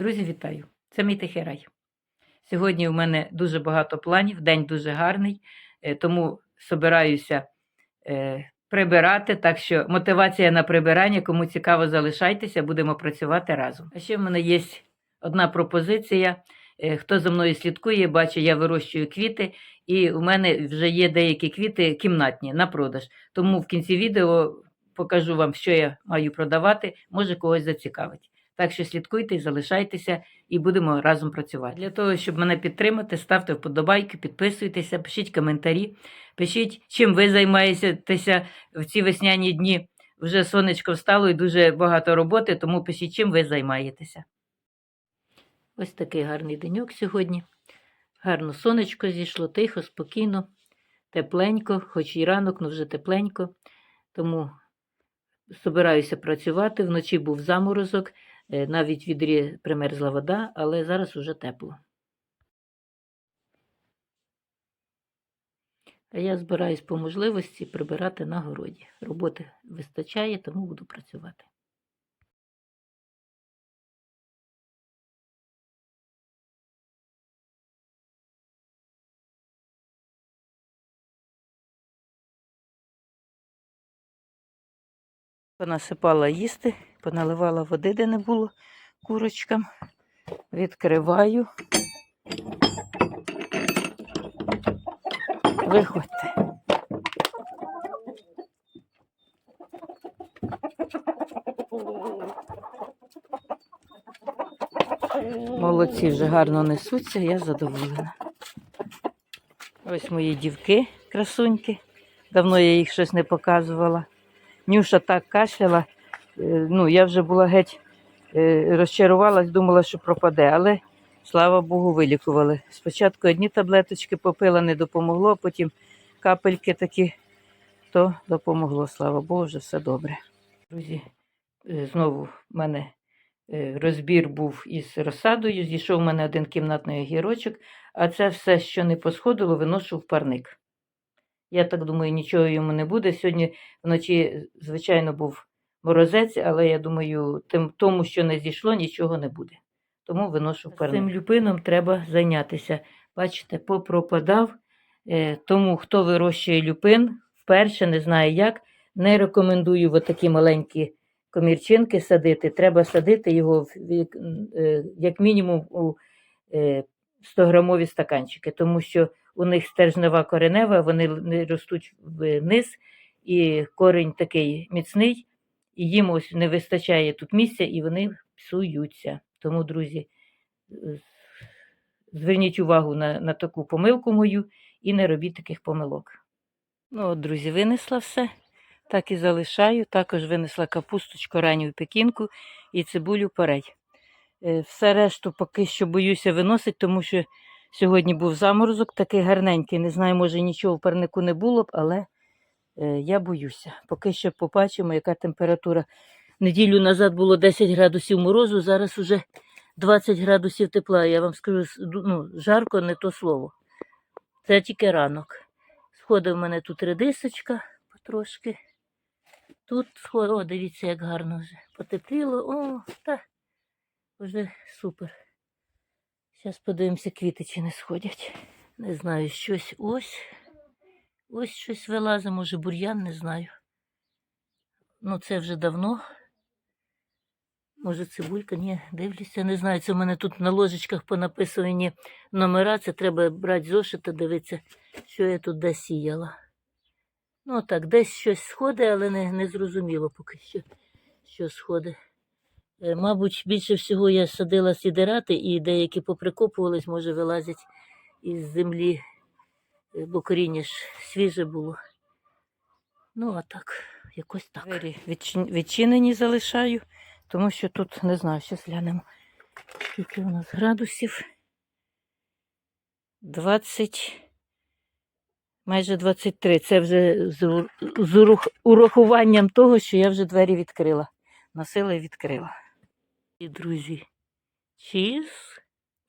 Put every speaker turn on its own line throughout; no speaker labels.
Друзі, вітаю! Це мій тихий рай. Сьогодні в мене дуже багато планів, день дуже гарний, е, тому собираюся е, прибирати. Так що мотивація на прибирання, кому цікаво, залишайтеся, будемо працювати разом. А ще в мене є одна пропозиція. Е, Хто за мною слідкує, бачить, я вирощую квіти, і у мене вже є деякі квіти кімнатні на продаж. Тому в кінці відео покажу вам, що я маю продавати, може когось зацікавить. Так що слідкуйте, залишайтеся і будемо разом працювати. Для того, щоб мене підтримати, ставте вподобайки, підписуйтеся, пишіть коментарі, пишіть, чим ви займаєтеся в ці весняні дні. Вже сонечко встало і дуже багато роботи, тому пишіть, чим ви займаєтеся. Ось такий гарний деньок сьогодні. Гарно сонечко зійшло, тихо, спокійно, тепленько, хоч і ранок, але вже тепленько. Тому собираюся працювати. Вночі був заморозок, навіть в відрі примерзла вода, але зараз уже тепло. А я збираюсь по можливості прибирати на городі. Роботи вистачає, тому буду працювати. Понасипала їсти, поналивала води, де не було курочкам. Відкриваю. Виходьте. Молодці вже гарно несуться, я задоволена. Ось мої дівки, красуньки. Давно я їх щось не показувала. Нюша так кашляла. Е, Ну, я вже була геть е, розчарувалась, думала, що пропаде, але слава Богу, вилікували. Спочатку одні таблеточки попила, не допомогло, потім капельки такі, то допомогло, слава Богу, вже все добре. Друзі, е, знову в мене розбір був із розсадою, зійшов в мене один кімнатний огірочок, а це все, що не посходило, виношу в парник. Я так думаю, нічого йому не буде. Сьогодні вночі, звичайно, був морозець, але я думаю, тим, тому, що не зійшло, нічого не буде. Тому виношу в. Цим люпином треба зайнятися. Бачите, попропадав. Е, тому, хто вирощує люпин, вперше не знає як, не рекомендую такі маленькі комірчинки садити. Треба садити його в, е, як мінімум у е, 100-грамові стаканчики, тому що у них стержнева коренева, вони не ростуть вниз, і корінь такий міцний, і їм ось не вистачає тут місця, і вони псуються. Тому, друзі, зверніть увагу на, на таку помилку мою і не робіть таких помилок. Ну, от, друзі, винесла все. Так і залишаю. Також винесла капусточку, ранню пекінку і цибулю порей. Е, Все решту поки що боюся виносити, тому що сьогодні був заморозок, такий гарненький. Не знаю, може нічого в парнику не було б, але я боюся. Поки що побачимо, яка температура. Неділю назад було 10 градусів морозу, зараз уже 20 градусів тепла. Я вам скажу, ну, жарко не то слово. Це тільки ранок. Сходить в мене тут редисочка потрошки. Тут сходить, о, дивіться, як гарно вже потепліло. О, та вже супер. Зараз подивимося, квіти чи не сходять. Не знаю, щось ось. Ось щось вилазить, може бур'ян, не знаю. Ну, це вже давно. Може, цибулька, ні, дивлюся, не знаю. Це в мене тут на ложечках понаписані номера. Це треба брати зошит та дивитися, що я тут де сіяла. Ну так, десь щось сходить, але не, не зрозуміло поки що, що сходить. Е, Мабуть, більше всього я садила сідирати і деякі поприкопувались, може, вилазять із землі, бо коріння ж свіже було. Ну, а так, якось так. Двері відчинені залишаю, тому що тут не знаю, зараз глянемо, скільки у нас градусів. 20, майже 23. Це вже з, з урахуванням того, що я вже двері відкрила. Носила і відкрила. І, друзі, чіз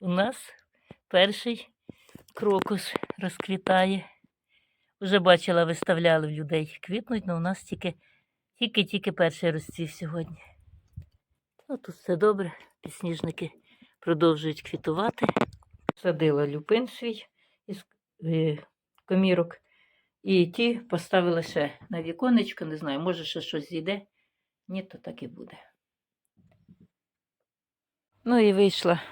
у нас перший крокус розквітає. Вже бачила, виставляли в людей квітнуть, але у нас тільки тільки-тільки перший розцвів сьогодні. Ну, тут все добре, підсніжники продовжують квітувати. Садила люпин свій із е, комірок. І ті поставила ще на віконечко, не знаю, може ще щось зійде. Ні, то так і буде. Ну і вийшла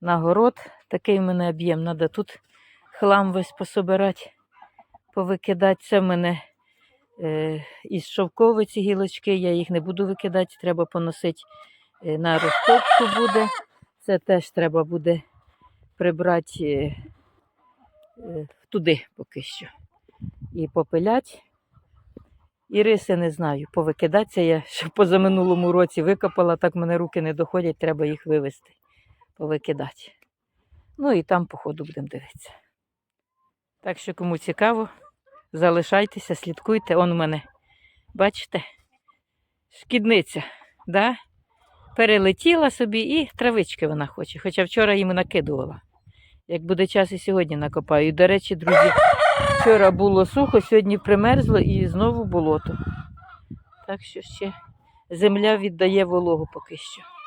на город. Такий в мене об'єм. Треба тут хлам весь пособирати, повикидати. Це в мене е, із шовковиці гілочки, я їх не буду викидати, треба поносити е, на розтопку буде. Це теж треба буде прибрати е, е, туди поки що. І попилять. І риси не знаю, повикидатися я ще позаминулому році викопала, так мене руки не доходять, треба їх вивезти, повикидати. Ну і там, по ходу, будемо дивитися. Так що, кому цікаво, залишайтеся, слідкуйте. Он у мене, бачите, шкідниця, да? перелетіла собі і травички вона хоче. Хоча вчора їм накидувала. Як буде час, і сьогодні накопаю. До речі, друзі, вчора було сухо, сьогодні примерзло і знову болото. Так що ще земля віддає вологу поки що.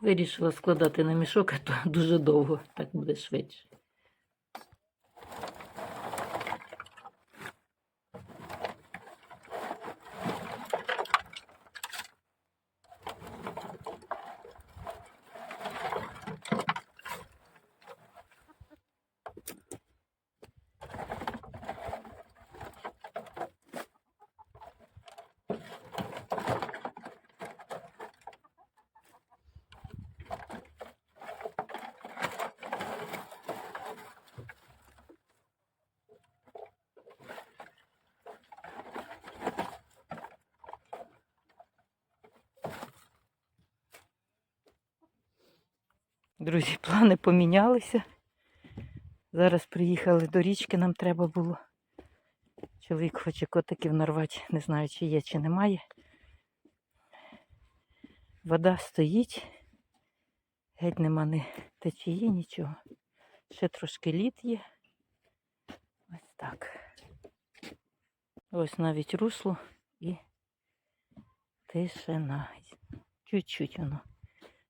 Вирішила складати на мішок, а то дуже довго, так буде швидше. Друзі, плани помінялися. Зараз приїхали до річки, нам треба було. Чоловік хоче котиків нарвати, не знаю, чи є, чи немає. Вода стоїть, геть нема ні течії, нічого. Ще трошки лід є. Ось так. Ось навіть русло і тишина. Чуть-чуть воно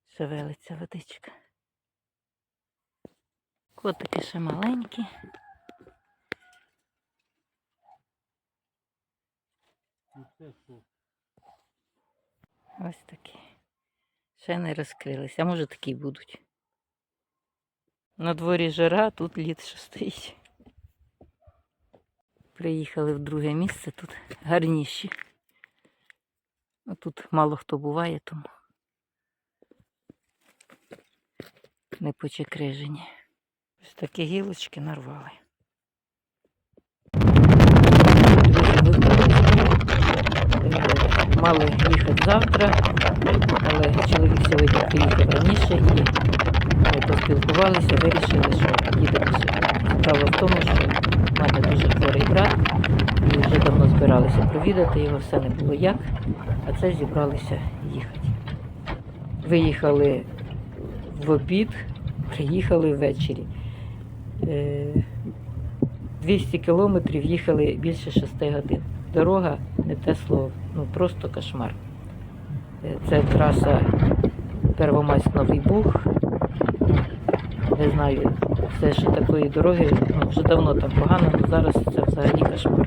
шевелиться водичка. Котики ще маленькі. Ось такі. Ще не розкрилися, а може такі будуть. На дворі жара, тут лід ще стоїть. Приїхали в друге місце, тут гарніші. Тут мало хто буває, тому не почекрижені. Ось такі гілочки нарвали. Мали їхати завтра, але чоловік сьогодні приїхав раніше і ми поспілкувалися, вирішили, що їдемо сьогодні. Справа в тому, що в мене дуже хворий брат, і вже давно збиралися провідати його, все не було як, а це зібралися їхати. Виїхали в обід, приїхали ввечері. Е, 200 кілометрів їхали більше 6 годин. Дорога не те слово, ну просто кошмар. Е, Це траса Первомайськ Новий Буг. Не знаю, все ще такої дороги, ну, вже давно там погано, але зараз це взагалі кошмар.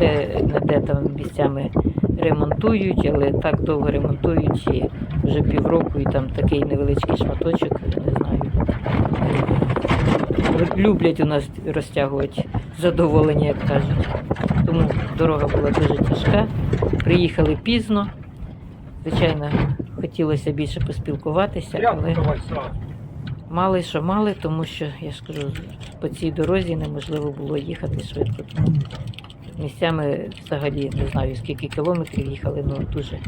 Де, не де там місцями ремонтують, але так довго ремонтують і вже півроку, і там такий невеличкий шматочок, не знаю. Люблять у нас розтягувати задоволення, як кажуть. Тому дорога була дуже тяжка. Приїхали пізно. Звичайно, Хотілося більше поспілкуватися, але мали що мали, тому що, я ж кажу, по цій дорозі неможливо було їхати швидко. Місцями взагалі не знаю скільки кілометрів їхали, ну дуже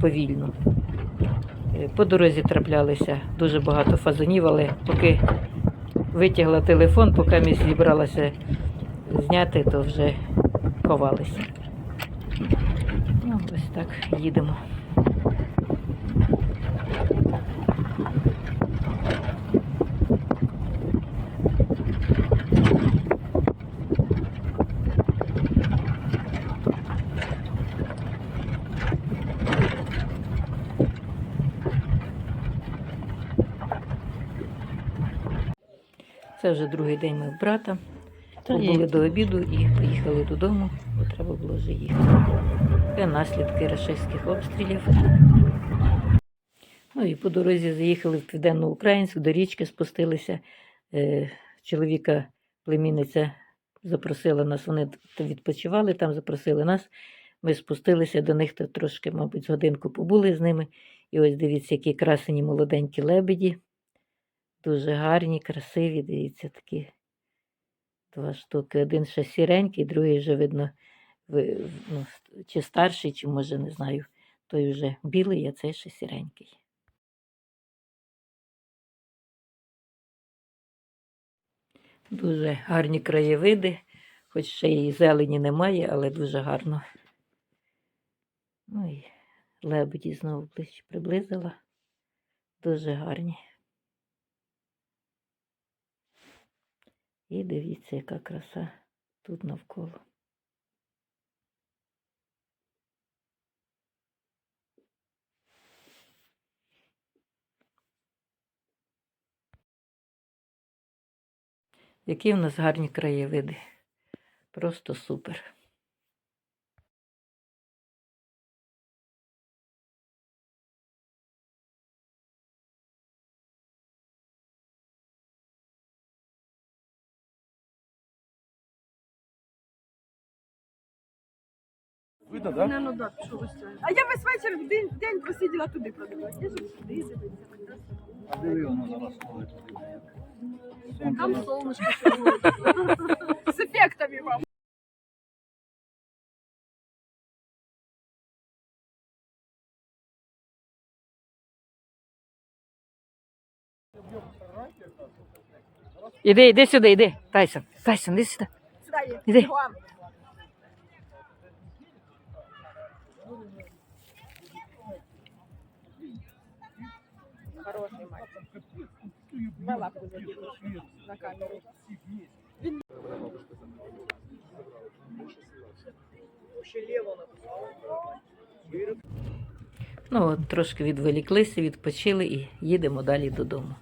повільно. Е, По дорозі траплялися дуже багато фазанів, але поки витягла телефон, поки ми зібралася зняти, то вже ховалися. Ну, ось так їдемо. Це вже другий день ми в брата. Були до обіду і поїхали додому, бо треба було вже їхати. Це наслідки рашистських обстрілів. Ну і по дорозі заїхали в Південно-Українськ, до річки спустилися. Е, Чоловіка, племінниця запросила нас, вони відпочивали, там запросили нас. Ми спустилися до них, то трошки, мабуть, з годинку побули з ними. І ось дивіться, які красені молоденькі лебеді. Дуже гарні, красиві, дивіться, такі два штуки. Один ще сіренький, другий вже видно, ви- ну, чи старший, чи може не знаю. Той вже білий, а цей ще сіренький. Дуже гарні краєвиди, хоч ще і зелені немає, але дуже гарно. Ну і лебеді знову ближче приблизила. Дуже гарні. І дивіться, яка краса тут навколо. Які в нас гарні краєвиди. Просто супер.
Видно, да?
Не, ну да, що ви стоїте. А я весь вечір день, день просиділа туди продивилась. Я ж сюди дивиться.
А диви, воно зараз коли туди.
Там солнышко. З ефектами вам.
Іди, іди сюди, іди. Тайсон, Тайсон, іди сюди.
Сюди.
Іди.
Бігом. На лапку закинув на камеру.
Ну, от трошки відволіклися, відпочили і їдемо далі додому.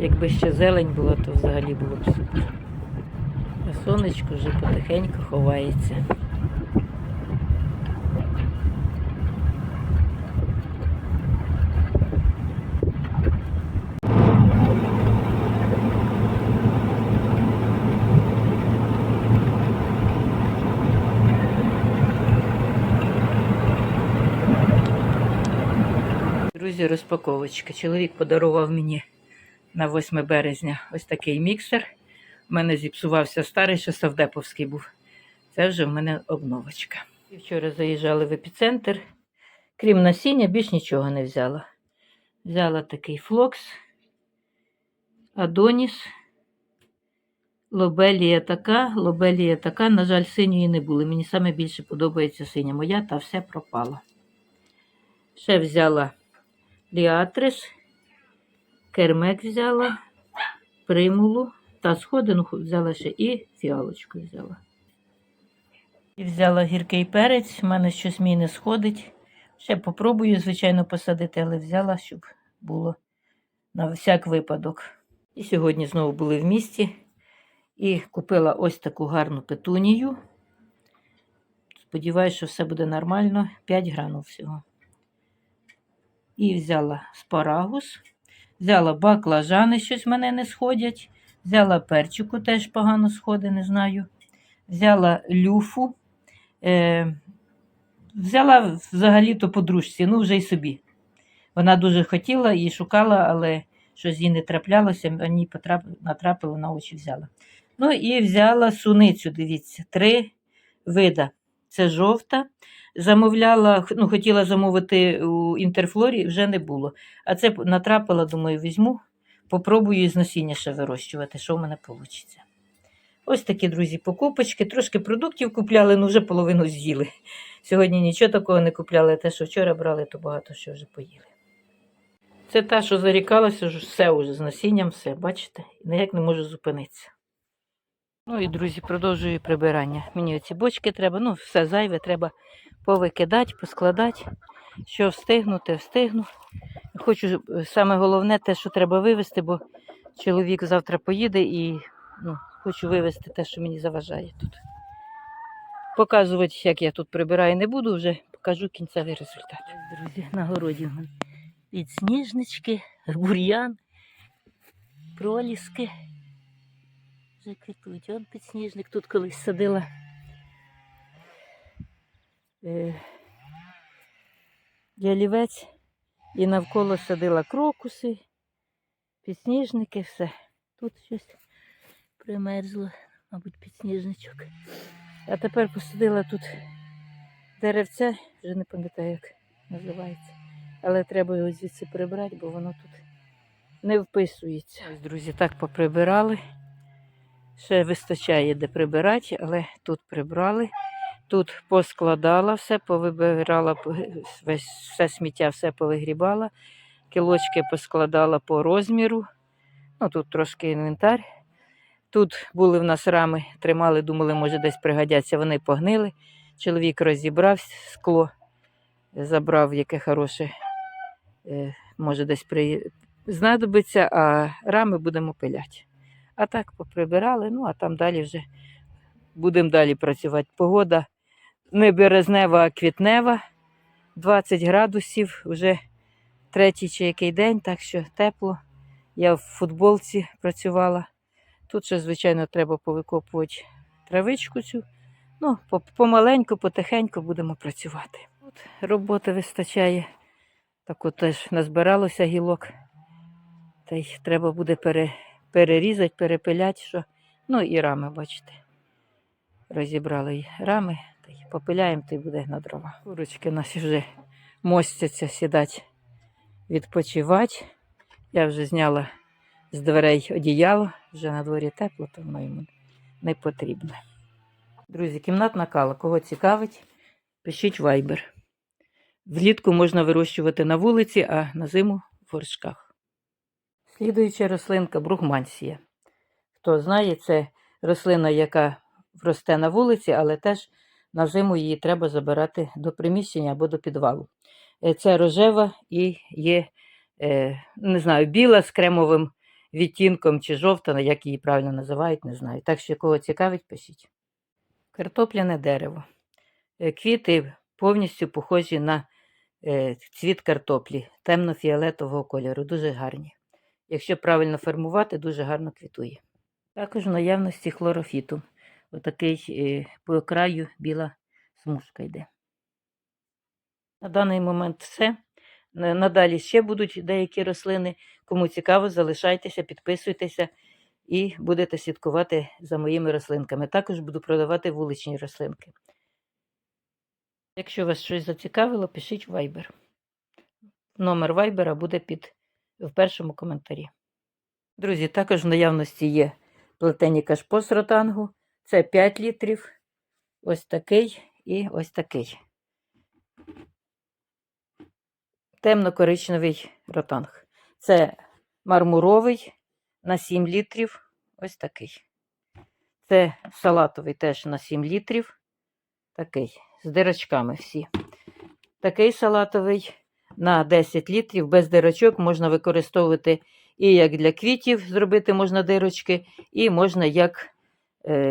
Якби ще зелень була, то взагалі було б супер. Сонечко вже потихеньку ховається. Друзі, розпаковочка. Чоловік подарував мені на 8 березня ось такий міксер. У мене зіпсувався старий, що Савдеповський був. Це вже в мене обновочка. І Вчора заїжджали в епіцентр. Крім насіння, більш нічого не взяла. Взяла такий флокс, Адоніс, лобелія така, лобелія така. На жаль, синьої не було. Мені саме більше подобається синя моя, та все пропало. Ще взяла Ліатрис, кермек взяла, примулу та сходинку взяла ще і фіалочку взяла. І взяла гіркий перець, в мене щось мій не сходить. Ще попробую, звичайно, посадити, але взяла, щоб було на всяк випадок. І сьогодні знову були в місті і купила ось таку гарну петунію. Сподіваюся, що все буде нормально. 5 гранів всього. І взяла спарагус. Взяла баклажани, щось в мене не сходять. Взяла перчику, теж погано сходить, не знаю. Взяла люфу. Е, взяла взагалі-то подружці, ну вже й собі. Вона дуже хотіла і шукала, але щось їй не траплялося, потрап... натрапило на очі взяла. Ну і взяла суницю, дивіться, три вида. Це жовта. Замовляла, ну, хотіла замовити у інтерфлорі, вже не було. А це натрапила, думаю, візьму, попробую із насіння ще вирощувати, що в мене вийде. Ось такі, друзі, покупочки. Трошки продуктів купляли, ну вже половину з'їли. Сьогодні нічого такого не купляли, те, що вчора брали, то багато що вже поїли. Це та, що зарікалася, все вже з насінням, все, бачите? Ніяк не можу зупинитися. Ну і, друзі, продовжую прибирання. Мені оці бочки треба, ну, все зайве треба повикидати, поскладати. Що встигну, те встигну. Хочу е, саме головне те, що треба вивезти, бо чоловік завтра поїде і ну, хочу вивезти те, що мені заважає тут. Показувати, як я тут прибираю, не буду, вже покажу кінцевий результат. Друзі, на городі підсніжнички, бур'ян, проліски. Вже квітуть. Он підсніжник тут колись садила. Ялівець і навколо садила крокуси, підсніжники, все. Тут щось примерзло, мабуть, підсніжничок. А тепер посадила тут деревця, вже не пам'ятаю, як називається. Але треба його звідси прибрати, бо воно тут не вписується. Ось, друзі, так поприбирали. Ще вистачає де прибирати, але тут прибрали. Тут поскладала все, повибирала все сміття, все повигрібала. Кілочки поскладала по розміру. Ну, тут трошки інвентар. Тут були в нас рами, тримали, думали, може десь пригодяться, вони погнили. Чоловік розібрав скло, забрав яке хороше, е, може десь при... знадобиться, а рами будемо пиляти. А так поприбирали, ну а там далі вже будемо далі працювати. Погода не березнева, а квітнева, 20 градусів, вже третій чи який день, так що тепло. Я в футболці працювала. Тут ще, звичайно, треба повикопувати травичку цю. Ну, помаленьку, потихеньку будемо працювати. От роботи вистачає. Так от теж назбиралося гілок. Та й треба буде пере, перерізати, перепиляти, що. Ну і рами, бачите. Розібрали рами, та попиляємо, то й буде на дрова. Курочки наші вже мостяться сідати, відпочивати. Я вже зняла з дверей одіяло, вже на дворі тепло, то воно йому не потрібне. Друзі, кімнатна кала. Кого цікавить, пишіть вайбер. Влітку можна вирощувати на вулиці, а на зиму в горшках. Слідуюча рослинка бругмансія. Хто знає, це рослина, яка росте на вулиці, але теж на зиму її треба забирати до приміщення або до підвалу. Е, Це рожева і є, е, не знаю, біла з кремовим відтінком чи жовта, як її правильно називають, не знаю. Так що, кого цікавить, пишіть. Картопляне дерево. Е, Квіти повністю похожі на цвіт картоплі темно-фіолетового кольору, дуже гарні. Якщо правильно формувати, дуже гарно квітує. Також в наявності хлорофіту. Отакий е, по краю біла смужка йде. На даний момент все. Надалі ще будуть деякі рослини. Кому цікаво, залишайтеся, підписуйтеся і будете слідкувати за моїми рослинками. Також буду продавати вуличні рослинки. Якщо вас щось зацікавило, пишіть в Viber. Номер Viber буде під, в першому коментарі. Друзі, також в наявності є плетені кашпо з ротангу. Це 5 літрів. Ось такий і ось такий. Темно-коричневий ротанг. Це мармуровий на 7 літрів. Ось такий. Це салатовий теж на 7 літрів. Такий. З дирочками всі. Такий салатовий на 10 літрів. Без дирочок можна використовувати і як для квітів зробити можна дирочки, і можна як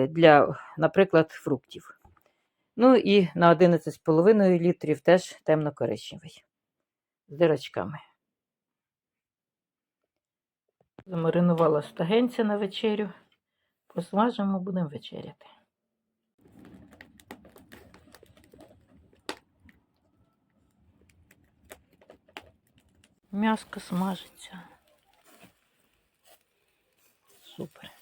для, наприклад, фруктів. Ну і на 11,5 літрів теж темно-коричневий з дирочками. Замаринувала стагенця на вечерю. Посмажимо, будемо вечеряти. М'яско смажиться. Супер.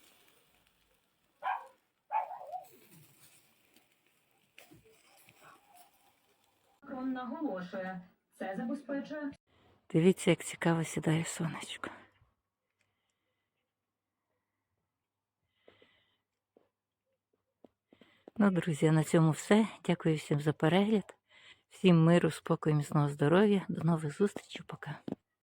Макрон наголошує, це забезпечує
Дивіться, як цікаво сідає сонечко. Ну, друзі, на цьому все. Дякую всім за перегляд. Всім миру, спокою, міцного здоров'я. До нових зустрічей. Пока.